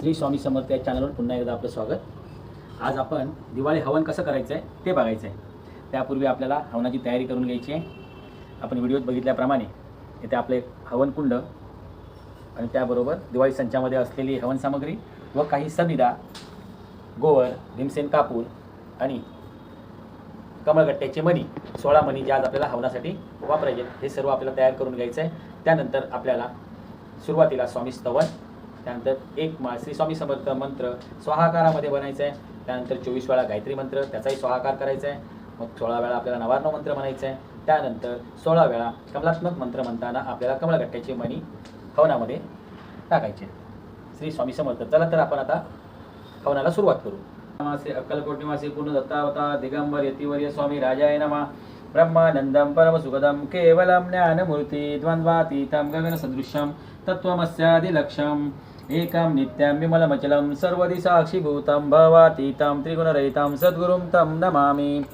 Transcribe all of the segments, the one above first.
श्री स्वामी समर्थ या चॅनलवर पुन्हा एकदा आपलं स्वागत. आज आपण दिवाळी हवन कसं करायचं आहे ते बघायचं आहे त्यापूर्वी आपल्याला हवनाची तयारी करून घ्यायची आहे. आपण व्हिडिओत बघितल्याप्रमाणे येथे आपलं एक हवनकुंड आणि त्याबरोबर दिवाळी संचामध्ये असलेली हवन सामग्री व काही सबिदा गोवर भीमसेन कापूर आणि कमळगट्ट्याचे मणी सोळा मणी जे आज आपल्याला हवनासाठी वापरायचे हे सर्व आपल्याला तयार करून घ्यायचं आहे त्यानंतर आपल्याला सुरुवातीला स्वामी स्तवन त्यानंतर एक मा श्री स्वामी समर्थ मंत्र स्वाहाकारामध्ये बनायचं आहे त्यानंतर चोवीस वेळा गायत्री मंत्र त्याचाही स्वाहाकार करायचा आहे मग सोळा वेळा आपल्याला नवार्णव मंत्र म्हणायचं आहे त्यानंतर सोळा वेळा कमलात्मक मंत्र म्हणताना आपल्याला कमळगट्ट्याची मणी हवनामध्ये टाकायचे श्री स्वामी समर्थ चला तर आपण आता हवनाला सुरुवात करू. नमासे अक्कल निवासी पूर्ण दत्तावता दिगंबर यतिवर्य स्वामी राजाय नमा. ब्रह्मानन्दं परमसुखदं केवलं ज्ञानमूर्ति द्वन्द्वातीतं गगनसदृशं तत्त्वमस्यादिलक्ष्यम्. एकां नित्यां विमलमचलं सर्वदि साक्षिभूतं भवातीतं त्रिगुणरहितं सद्गुरुं तं नमामि।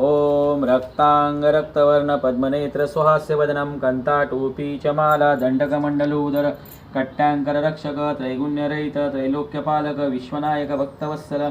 ॐ रक्ताङ्गरक्तवर्णपद्मनेत्र स्वहास्यवदनं कन्ताटोपी चमाला माला दण्डकमण्डलोदर कट्टाङ्कररक्षक त्रैगुण्यरहित त्रैलोक्यपालक विश्वनायक भक्तवत्सल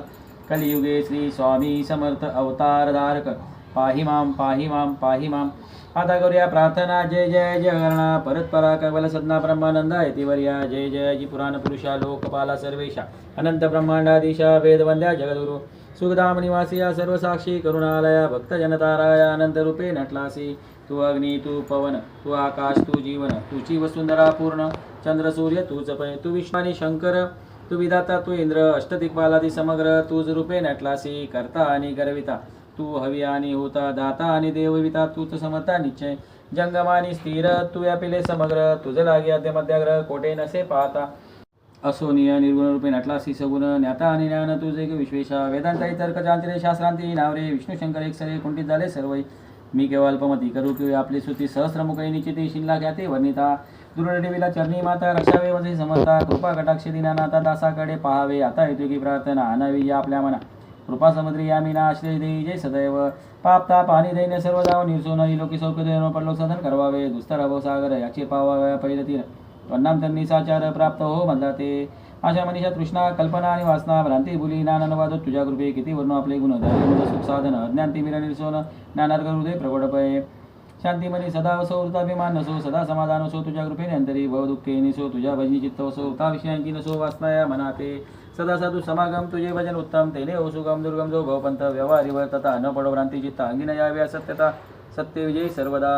कलियुगे श्री स्वामी समर्थ अवतारधारक। पाहि माम पाहि माम पाहि माम आता करूया प्रार्थना जय जय जय गणा परत्परा कवल सदना ब्रह्मानंद यतिवर्या जय जय जी पुराण पुरुषा लोकपाला सर्वेशा। अनंत ब्रह्मांडादिशा वेदवंद्या जगदुरु सुखदाम निवासी या सर्वसाक्षी करुणालया भक्तजनताराया अनंत रूपे नटलासी। तू अग्नी तू पवन तू आकाश तू जीवन तुची वसुंधरा पूर्ण। चंद्र सूर्य तूच पय तू विश्वानी शंकर। तू विधाता तू इंद्र अष्टदिक्पालादी समग्र। तूच रूपे नटलासी करता आणि गर्विता। तू हवी आणि होता दाता आणि देवविता तूच समता निश्चय. जंगमानी स्थिर तू व्यापिले समग्र तुझ लागे अध्य मध्याग्रह कोठे नसे पाहता. असोनिय निर्गुण रूपे नटलासी सगुण ज्ञाता आणि ज्ञान तुझे ग विश्वेशा. वेदांताई तर्क चांचरे शास्त्रांती नावरे विष्णू शंकर एक सरे कुंठित झाले सर्व मी केवळ अल्पमती करू किंवा आपली सुती सहस्रमुखी निश्चिती शिनला ख्याते वर्णिता. दुर्डेवीला चरणी माता रक्षावे वसे समजता कृपा कटाक्ष दिनानाथा दासाकडे पाहावे. आता येतो की प्रार्थना आणावी या आपल्या मना कृपा समुद्री यामिना आश्रय देई जय सदैव। पाप पाणी दैन्य सर्व जाव निर्सोन लोकी सौख्य पडलो साधन करवावे। दुस्तर अभो सागर याचे पावाव्या पहिले तीर। त्यांनी साचार प्राप्त हो म्हणला ते। अशा मनीषा तृष्णा कल्पना आणि वासना भ्रांती भुली नानन वाद तुझ्या कृपे किती वर्ण आपले गुण सुख साधन अज्ञान तिमिर निर्सोन ज्ञानार्ग हृदय प्रगोडपये शांतीमनी सदा असो वृताभिमान नसो सदा समाधान असो तुझ्या कृपेने अंतरी भव दुःखे निसो तुझ्या भजनी चित्त असो वृता विषयांची नसो वासनाया मनाते सदा साधू समागम तुझे भजन उत्तम तेने हो सुगम दुर्गम जो भवपंथ व्यवहारीवर तथा न पडो भ्रांती चित्त अंगिन यावे असत्यता सत्य विजयी सर्वदा।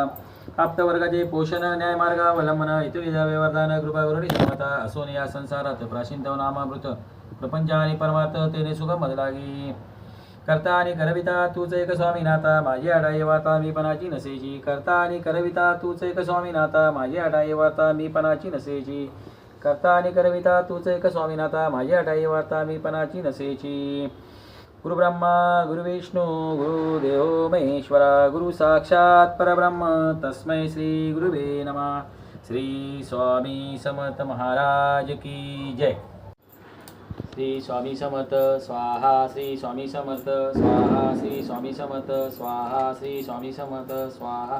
आप्तवर्गाचे पोषण न्यायमार्गावलंबन हितविजा वरदान कृपा करुणी समता असोन या संसारात प्राचीन तव नामामृत प्रपंच आणि परमार्थ तेने सुगम लागी। करता आणि करविता तूच एक स्वामीनाथा माझी आडाई वाता मी पणाची नसेची करता आणि करविता तूच एक स्वामीनाथा माझी आडाई वाता मी पणाची नसेची करता आणि करविता तूच एक स्वामीनाथा माझी आडाई वाता मी पणाची नसेची गुरुब्रह्मा गुरुविष्णू गुरु महेश्वरा गुरु साक्षात परब्रह्म तस्मै श्री गुरुवे नमः. श्री स्वामी समर्थ महाराज की जय. श्री स्वामी समर्थ स्वाहा श्री स्वामी समर्थ स्वाहा श्री स्वामी समर्थ स्वाहा श्री स्वामी समर्थ स्वाहा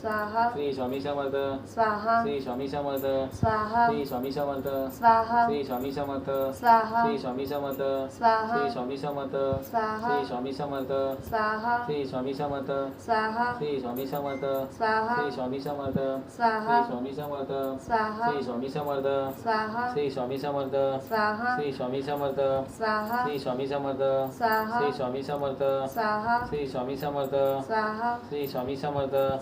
स्वाहा श्री स्वामी समर्थ स्वाहा श्री स्वामी समर्थ स्वाहा श्री स्वामी समर्थ स्वाहा श्री स्वामी समर्थ स्वाहा श्री स्वामी समर्थ स्वाहा श्री स्वामी समर्थ स्वाहा श्री स्वामी समर्थ स्वाहा श्री स्वामी समर्थ स्वाहा श्री स्वामी समर्थ स्वाहा श्री स्वामी समर्थ स्वाहा श्री स्वामी समर्थ स्वाहा श्री स्वामी समर्थ स्वाहा श्री स्वामी समर्थ स्वाहा श्री स्वामी समर्थ स्वाहा श्री स्वामी समर्थ स्वाहा श्री स्वामी समर्थ स्वाहा श्री स्वामी समर्थ स्वाहा श्री स्वामी समर्थ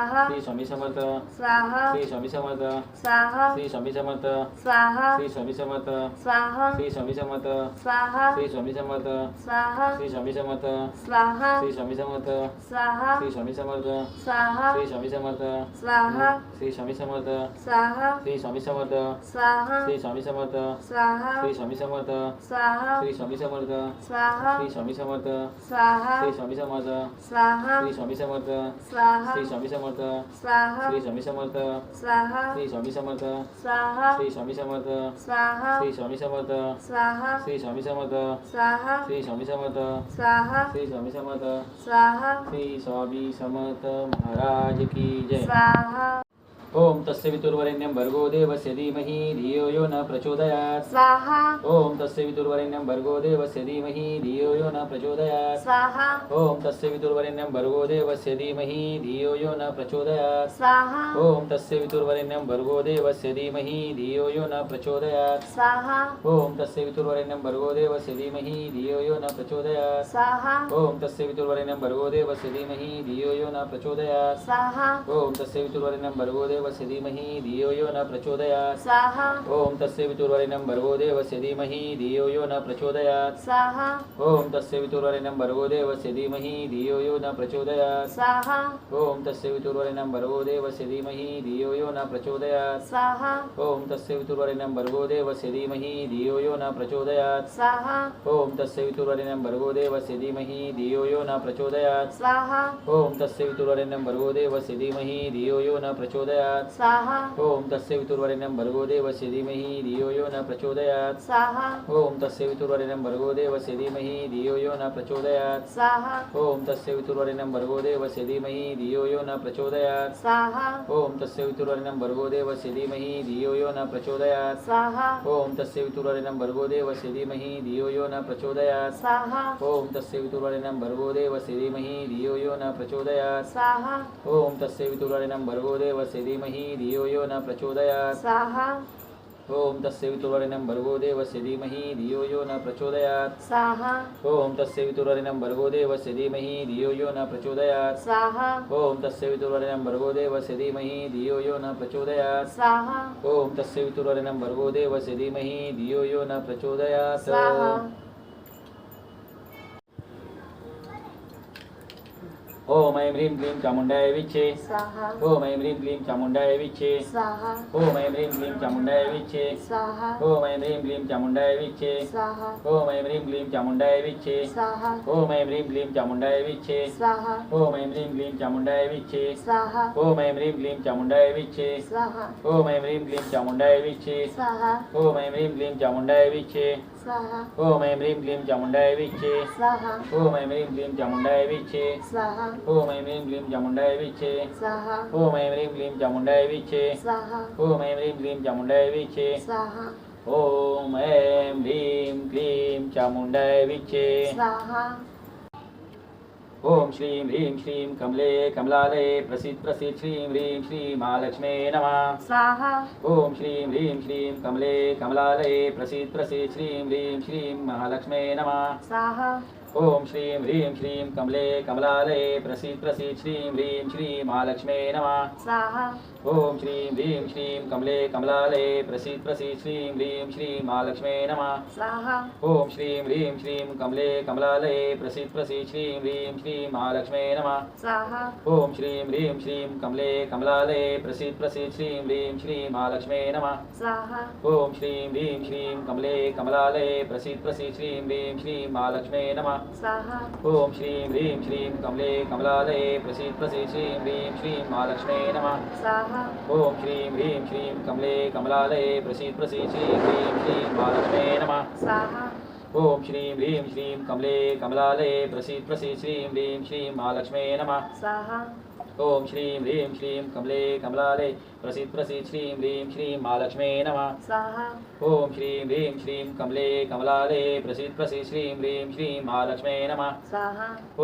श्री स्वामी समर्थ स्वाहा श्री स्वामी समर्थ स्वाहा श्री स्वामी समर्थ स्वाहा श्री स्वामी समर्थ स्वाहा श्री स्वामी समर्थ स्वाहा श्री स्वामी समर्थ स्वाहा श्री स्वामी समर्थ स्वाहा श्री स्वामी समर्थ स्वाहा श्री स्वामी समर्थ स्वाहा श्री स्वामी समर्थ स्वाहा श्री स्वामी समर्थ स्वाहा श्री स्वामी समर्थ स्वाहा श्री स्वामी समर्थ स्वाहा श्री स्वामी समर्थ स्वाहा श्री स्वामी समर्थ स्वाहा श्री स्वामी समर्थ स्वाहा श्री स्वामी समर्थ स्वाहा श्री स्वामी समर्थ स्वाहा श्री स्वामी समर्थ स्वाहा. श्री स्वामी समर्थ. स्वाहा. श्री स्वामी समर्थ. स्वाहा. श्री स्वामी समर्थ. स्वाहा. श्री स्वामी समर्थ. स्वाहा. श्री स्वामी समर्थ. स्वाहा. श्री स्वामी समर्थ. स्वाहा. श्री स्वामी समर्थ. स्वाहा. श्री स्वामी समर्थ. महाराज की जय. स्वाहा. ओम तस्य वितुर्वरेण्यं भर्गो देवस्य धीमहि धियो यो न प्रचोदयात्। स्वाहा। ओम तस्य वितुर्वरेण्यं भर्गो देवस्य धीमहि धियो यो न प्रचोदयात्। स्वाहा। ओम तस्य वितुर्वरेण्यं भर्गो देवस्य धीमहि धियो यो न प्रचोदयात्। स्वाहा। ओम तस्य वितुर्वरेण्यं भर्गो देवस्य धीमहि धियो यो न प्रचोदयात्। स्वाहा। ओम तस्य वितुर्वरेण्यं भर्गो देवस्य धीमहि धियो यो न प्रचोदयात्। स्वाहा। ओम तस्य वितुर्वरेण्यं भर्गो देवस्य धीमहि धियो यो न प्रचोदयात्। स्वाहा। ओम तस्य वितुर्वरेण्यं भर्गो देवस्य धीमहि धियो यो न प्रचोदयात्। स्वाहा ओम तस्य वितुर्वरेण्यं भर्गो देवस्य धीमहि धियो यो न प्रचोदयात्। स्वाहा ओम तस्य वितुर्वरेण्यं भर्गो देवस्य धीमहि धियो यो न प्रचोदयात्। स्वाहा ओम तस्य वितुर्वरेण्यं भर्गो देवस्य धीमहि धियो यो न प्रचोदयात्। स्वाहा ओम तस्य वितुर्वरेण्यं भर्गो देवस्य धीमहि धियो यो न प्रचोदयात्। स्वाहा ओम तस्य वितुर्वरेण्यं भर्गो देवस्य धीमहि धियो यो न प्रचोदयात्। स्वाहा ओम तस्य वितुर्वरेण्यं भर्गो देवस्य धीमहि धियो यो न प्रचोदयात्। स्वाहा ओम तस्य वितुर्वरेण्यं भर्गो देवस्य धीमहि धियो यो न प्रचोदयात्। स्वाहा। ओम तस्य वितुर्वरेण्यं भर्गो देवस्य धीमहि धियो यो न प्रचोदयात्। स्वाहा। ओम तस्य वितुर्वरेण्यं भर्गो देवस्य धीमहि धियो यो न प्रचोदयात्। स्वाहा। ओम तस्य वितुर्वरेण्यं भर्गो देवस्य धीमहि धियो यो न प्रचोदयात्। स्वाहा। ओम तस्य वितुर्वरेण्यं भर्गो देवस्य धीमहि धियो यो न प्रचोदयात्। स्वाहा। ओम तस्य वितुर्वरेण्यं भर्गो देवस्य धीमहि धियो यो न प्रचोदयात्। स्वाहा। ओम तस्य वितुर्वरेण्यं भर्गो देवस्य धीमहि धियो यो न प्रचोदयात्। स्वाहा। ओम तस्य वितुर्वरेण्यं भर्गो देवस्य धीमहि धियो यो न प्रचोदयात्। स्वाहा। ओम तस्य वितुर्वरेण्यं भर्गो देवस्य धीमहि धियो यो न प्रचोदयात्। स्वाहा। ओम तस्य वितुर्वरेण्यं भर्गो देवस्य धीमहि धियो यो न प्रचोदयात्। स्वाहा। ओम तस्य वितुर्वरेण्यं भर्गो देवस्य धीमहि धियो यो न प्रचोदयात्। ओम ऐं ह्रीं क्लीं चामुण्डाय विच्छे स्वाहा ओम ऐं ह्रीं क्लीं चामुण्डाय विच्छे स्वाहा ओम ऐं ह्रीं क्लीं चामुण्डाय विच्छे स्वाहा ओम ऐं ह्रीं क्लीं चामुण्डाय विच्छे स्वाहा ओम ऐं ह्रीं क्लीं चामुण्डाय विच्छे स्वाहा ओम ऐं ह्रीं क्लीं चामुण्डाय विच्छे स्वाहा ओम ऐं ह्रीं क्लीं चामुण्डाय विच्छे स्वाहा ओम ऐं ह्रीं क्लीं चामुण्डाय विच्छे स्वाहा ओम ऐं ह्रीं क्लीं चामुण्डाय विच्छे स्वाहा ओम ऐं ह्रीं क्लीं चामुण्डाय विच्छे स्वाहा ओम ऐं ह्रीं क्लीं चामुण्डाय विच्छे स्वाहा ओम ऐं ह्रीं क्लीं चामुण्डाय विच्छे स्वाहा ओम ऐं ह्रीं क्लीं चामुण्डाय विच्छे स्वाहा ओम ऐं ह्रीं क्लीं चामुण्डाय विच्छे स्वाहा ओम ऐं ह्रीं क्लीं चामुण्डाय विच्छे स्वाहा ओम ऐं ह्रीं क्लीं चामुण्डाय विच्छे स्वाहा ఓం శ్రీం హ్రీం శ్రీం కమలే కమలాలే ప్రసిద్ ప్రసిద్ శ్రీం హ్రీం శ్రీ మహాలక్ష్మే నమ. స్వాహ. ఓం శ్రీం హ్రీం శ్రీం కమలే కమలాలే ప్రసిద్ ప్రసిద్ శ్రీం హ్రీం శ్రీం మహాలక్ష్మే నమ. స్వాహ. ओम श्रीं ह्रीं श्रीं कमले कमलालये प्रसीद प्रसीद श्रीं ह्रीं श्रीं महालक्ष्मे नमः स्वाहा ओम श्रीं ह्रीं श्रीं कमले कमलालये प्रसीद प्रसीद श्रीं ह्रीं श्रीं महालक्ष्मे नमः स्वाहा ओम श्रीं ह्रीं श्रीं कमले कमलालये प्रसीद प्रसीद श्रीं ह्रीं श्रीं महालक्ष्मे नमः स्वाहा ओम श्रीं ह्रीं श्रीं कमले कमलालये प्रसीद प्रसीद श्रीं ह्रीं श्रीं महालक्ष्मे नमः स्वाहा ओम श्रीं ह्रीं श्रीं कमले कमलालये प्रसीद प्रसीद श्रीं ह्रीं श्रीं महालक्ष्मे नमः ओम श्रीं ह्रीं श्रीं कमले कमलालये प्रसीद श्रीं ह्रीं श्रीं महालक्ष्मे नमः। ओम श्रीं ह्रीं श्रीं कमले कमलालये प्रसीद श्रीं ह्रीं श्रीं महालक्ष्मे नमः। ओम श्रीं ह्रीं श्रीं कमले कमलालये प्रसीद प्रसीद श्रीं ह्रीं श्रीं महालक्ष्मे नमः। ॐ श्रीं ह्रीं श्रीं कमले कमलाले प्रसीद प्रसीद श्रीं ह्रीं श्रीं महालक्ष्मे नमः। ॐ श्रीं ह्रीं श्रीं कमले कमलाले प्रसीद प्रसीद श्रीं ह्रीं श्रीं महालक्ष्मे नमः।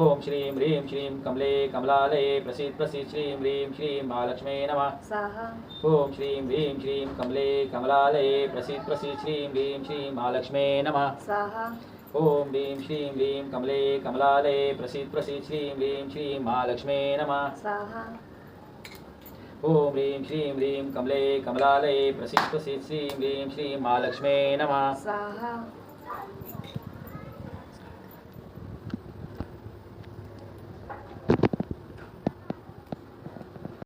ॐ श्रीं ह्रीं श्रीं कमले कमलाले प्रसीद प्रसीद श्रीं ह्रीं श्रीं महालक्ष्मे नमः। ॐ श्रीं ह्रीं श्रीं कमले कमलाले प्रसीद प्रसीद श्रीं ह्रीं श्रीं महालक्ष्मे नमः। ॐ ह्रीं श्रीं ह्रीं कमले कमलाले प्रसीद प्रसीद श्रीं ह्रीं श्रीं महालक्ष्मे नमः। ॐ ह्रीं श्रीं ह्रीं कमले कमलाले प्रसीद प्रसीद श्रीं ह्रीं श्रीं महालक्ष्मे नमः।